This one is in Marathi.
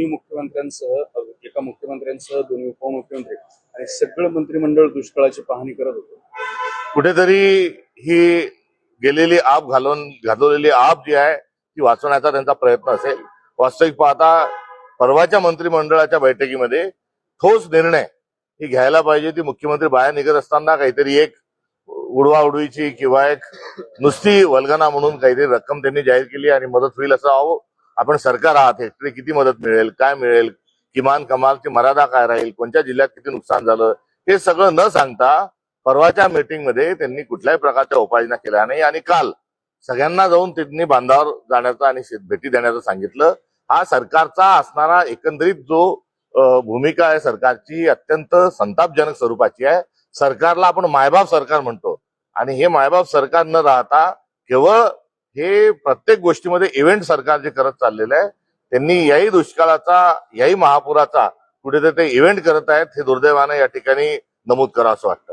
दोन्ही मुख्यमंत्र्यांसह एका मुख्यमंत्र्यांसह दोन्ही उपमुख्यमंत्री आणि सगळं मंत्रिमंडळ दुष्काळाची पाहणी करत होतं. कुठेतरी ही गेलेली आप घालून घालवलेली आप जी आहे ती वाचवण्याचा त्यांचा प्रयत्न असेल. वास्तविक पाहता परवाच्या मंत्रिमंडळाच्या बैठकीमध्ये ठोस निर्णय ही घ्यायला पाहिजे ती मुख्यमंत्री बाहेर निघत असताना काहीतरी एक उडवाउडवीची किंवा एक नुसती वल्गना म्हणून काहीतरी रक्कम त्यांनी जाहीर केली आणि मदत होईल असं अहो आपण सरकार आहात हेक्टरी किती मदत मिळेल काय मिळेल किमान कमालची मर्यादा काय राहील कोणत्या जिल्ह्यात किती नुकसान झालं हे सगळं न सांगता परवाच्या मीटिंगमध्ये त्यांनी कुठल्याही प्रकारच्या उपाययोजना केल्या नाही. आणि काल सगळ्यांना जाऊन त्यांनी बांधावर जाण्याचं आणि भेटी देण्याचं सांगितलं. हा सरकारचा असणारा एकंदरीत जो भूमिका आहे सरकारची अत्यंत संतापजनक स्वरूपाची आहे. सरकारला आपण मायबाप सरकार म्हणतो. आणि हे मायबाप सरकार न राहता केवळ हे प्रत्येक गोष्टीमध्ये इव्हेंट सरकार जे करत चाललेलं आहे त्यांनी याही दुष्काळाचा याही महापुराचा कुठेतरी ते इव्हेंट करत आहेत हे दुर्दैवानं या ठिकाणी नमूद करावं असं वाटतं.